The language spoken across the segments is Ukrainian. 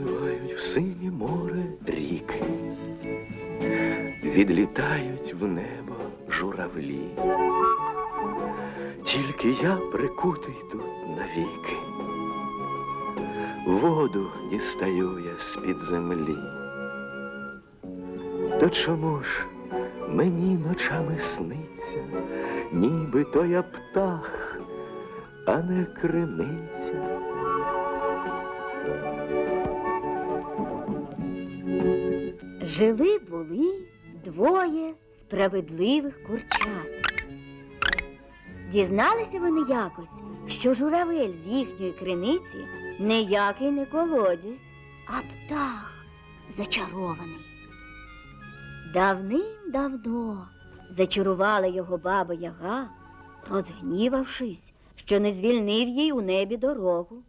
Відпливають в синє море ріки, відлітають в небо журавлі. Тільки я прикутий тут навіки. Воду дістаю я з-під землі. То чому ж мені ночами сниться, ніби то я птах, а не криниця? Жили були двоє справедливих курчат. Дізналися вони якось, що журавель з їхньої криниці ніякий не колодязь, а птах зачарований. Давним-давно зачарувала його баба Яга, розгнівавшись, що не звільнив їй у небі дорогу.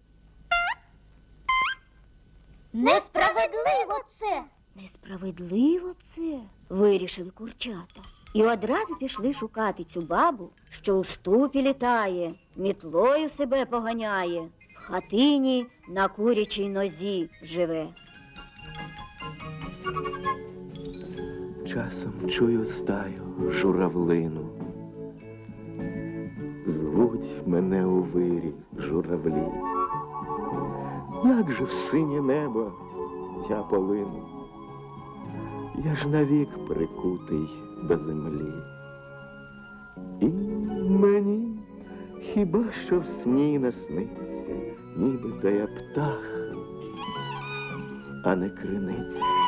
Несправедливо це. Несправедливо це, вирішили курчата. І одразу пішли шукати цю бабу, що у ступі літає, мітлою себе поганяє, в хатині на курячій нозі живе. Часом чую стаю журавлину. Звуть мене у вирі журавлі. Як же в синє небо я полину? Я ж навік прикутий до землі. І мені хіба що в сні насниться, ніби то я птах, а не криниця.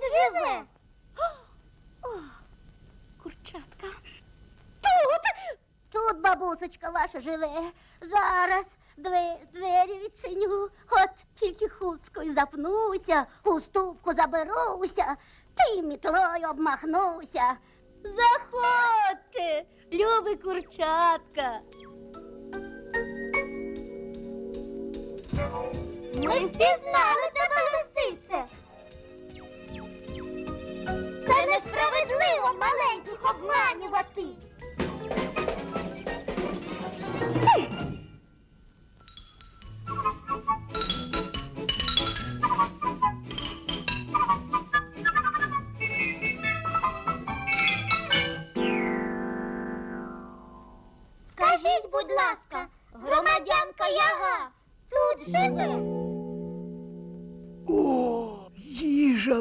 Тут живе? Курчатка. Тут, тут бабусечка ваша живе. Зараз двері відчиню. От тільки хусткою запнуся, у ступку заберуся, й мітлою обмахнуся. Заходьте, любі курчатка. Ми впізнали тебе, маленьких обманювати.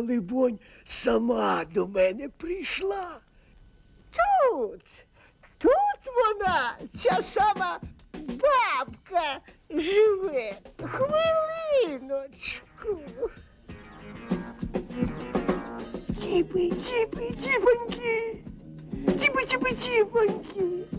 Либонь, сама до мене прийшла. Тут, тут вона, ця сама бабка живе. Хвилиночку. Тіпи, тіпи, тіпоньки. Тіпи, тіпи, тіпоньки.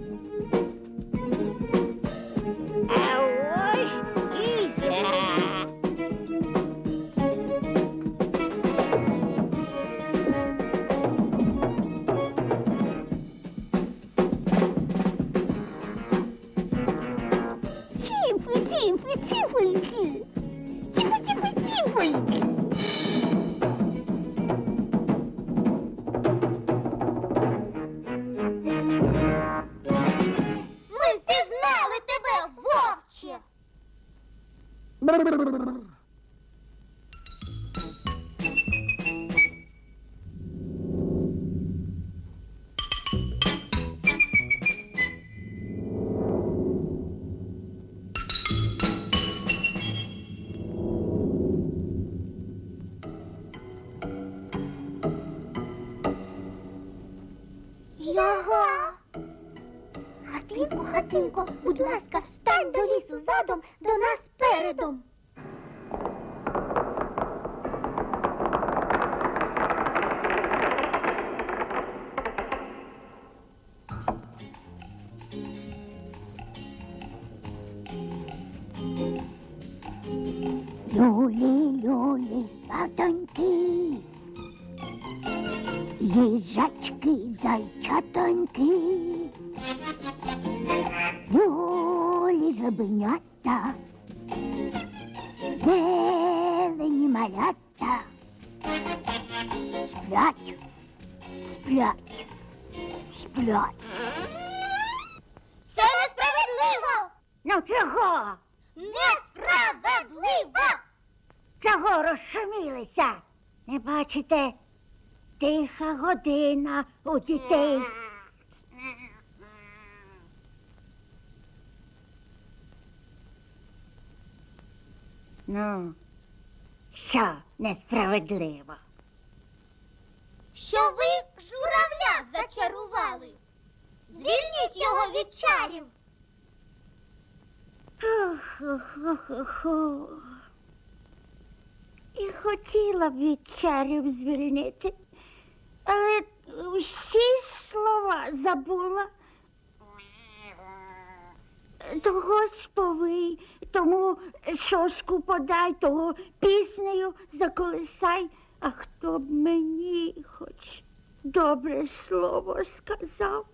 Хатинко, будь ласка, встань до лісу задом, до нас передом. Люлі, люлі, сватоньки, їжачки, зайчатоньки, зелені малята, сплять, сплять, сплять. Це несправедливо! Ну чого? Несправедливо! Чого розшумілися? Не бачите? Тиха година у дітей. Ну, що несправедливо? Що ви журавля зачарували? Звільніть його від чарів! Ху-ху-ху-ху. І хотіла б від чарів звільнити, але всі слова забула. Того сповий, тому соску подай, того піснею заколисай, а хто б мені хоч добре слово сказав.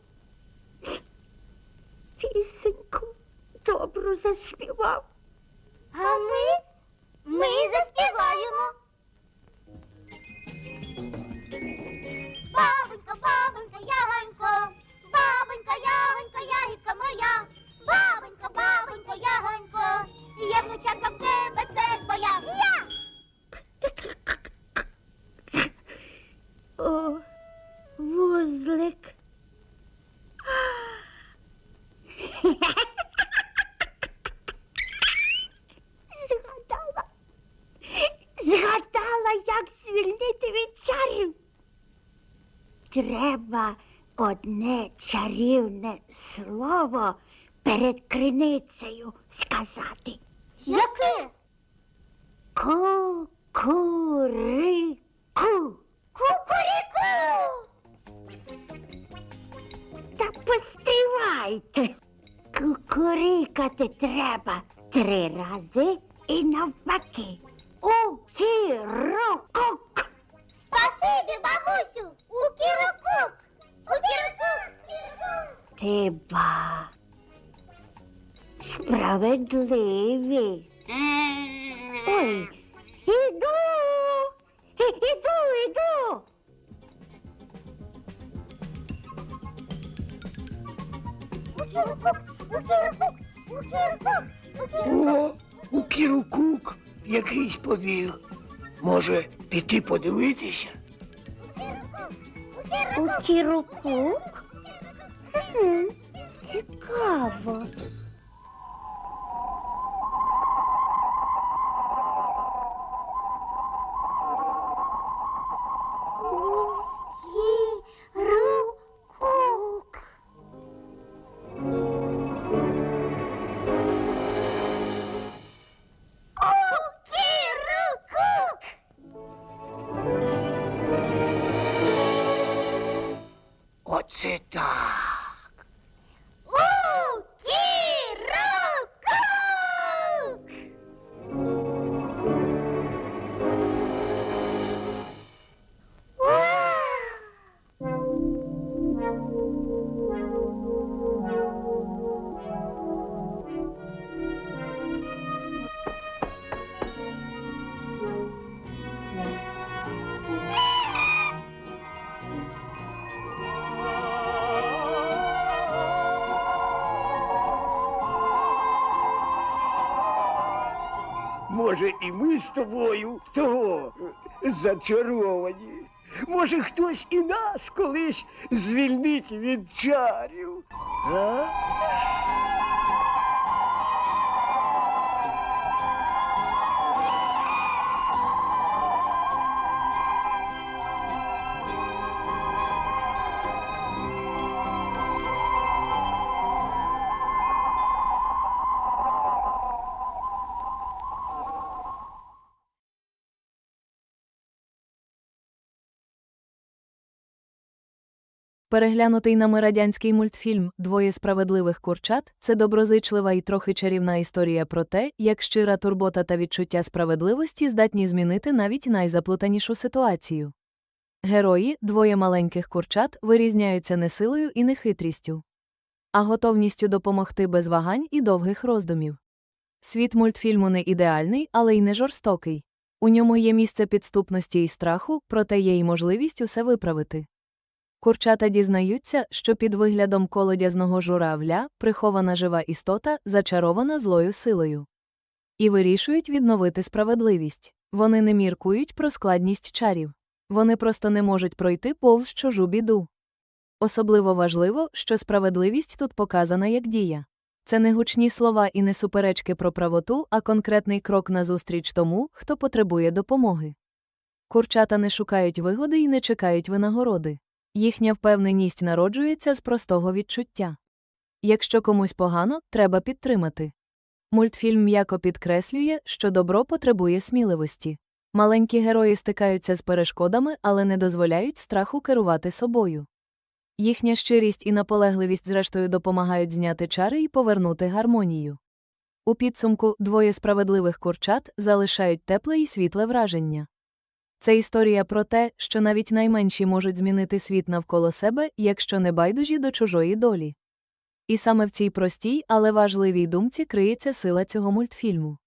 Пісеньку добру заспівав. А ми? Ми заспіваємо. Бабонька, бабонька, ягонько, бабонька, ягонька, ягідка моя. Бабонька, бабонька, ягонько, я внучатка в тебе теж моя. Я! О, вузлик. Згадала. Згадала, як звільнити від чарів. Треба одне чарівне слово перед криницею сказати. Яке? Ку-ку-ри-ку. Кукуріку! Та постривайте. Кукурікати треба три рази і навпаки. У кірокук. Спасибі, бабусю! У кірокук! У кірокук! Ти ба. Справедливі. Ой, іду. Іду, іду. О, у Кірокук якийсь побіг. Може, піти подивитися? У кірокук? Хм, цікаво. 落ちた。Ми з тобою того зачаровані. Може, хтось і нас колись звільнить від чарів. А? Переглянутий нами радянський мультфільм Двоє справедливих курчат це доброзичлива і трохи чарівна історія про те, як щира турбота та відчуття справедливості здатні змінити навіть найзаплутанішу ситуацію. Герої, двоє маленьких курчат, вирізняються не силою і не хитрістю, а готовністю допомогти без вагань і довгих роздумів. Світ мультфільму не ідеальний, але й не жорстокий. У ньому є місце підступності і страху, проте є й можливість усе виправити. Курчата дізнаються, що під виглядом колодязного журавля прихована жива істота, зачарована злою силою. І вирішують відновити справедливість. Вони не міркують про складність чарів. Вони просто не можуть пройти повз чужу біду. Особливо важливо, що справедливість тут показана як дія. Це не гучні слова і не суперечки про правоту, а конкретний крок назустріч тому, хто потребує допомоги. Курчата не шукають вигоди і не чекають винагороди. Їхня впевненість народжується з простого відчуття. Якщо комусь погано, треба підтримати. Мультфільм м'яко підкреслює, що добро потребує сміливості. Маленькі герої стикаються з перешкодами, але не дозволяють страху керувати собою. Їхня щирість і наполегливість зрештою допомагають зняти чари і повернути гармонію. У підсумку двоє справедливих курчат залишають тепле і світле враження. Це історія про те, що навіть найменші можуть змінити світ навколо себе, якщо не байдужі до чужої долі. І саме в цій простій, але важливій думці криється сила цього мультфільму.